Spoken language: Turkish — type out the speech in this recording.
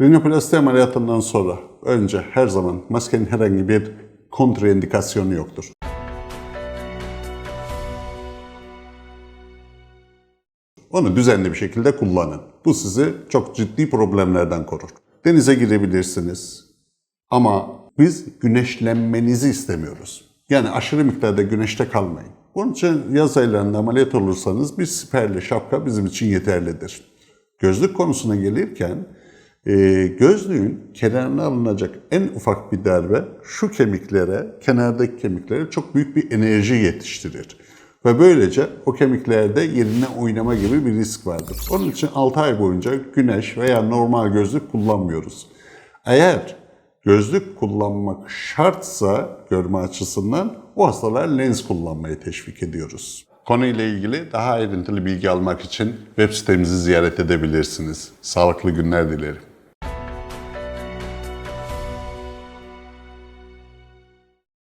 Rinoplasti ameliyatından sonra önce her zaman maskenin herhangi bir kontraindikasyonu yoktur. Onu düzenli bir şekilde kullanın. Bu sizi çok ciddi problemlerden korur. Denize girebilirsiniz. Ama biz güneşlenmenizi istemiyoruz. Yani aşırı miktarda güneşte kalmayın. Bunun için yaz aylarında ameliyat olursanız bir siperli şapka bizim için yeterlidir. Gözlük konusuna gelirken e, gözlüğün kenarına alınacak en ufak bir darbe şu kemiklere, kenardaki kemiklere çok büyük bir enerji yetiştirir. Ve böylece o kemiklerde yerine oynama gibi bir risk vardır. Onun için 6 ay boyunca güneş veya normal gözlük kullanmıyoruz. Eğer gözlük kullanmak şartsa görme açısından o hastalar lens kullanmayı teşvik ediyoruz. Konuyla ilgili daha ayrıntılı bilgi almak için web sitemizi ziyaret edebilirsiniz. Sağlıklı günler dilerim.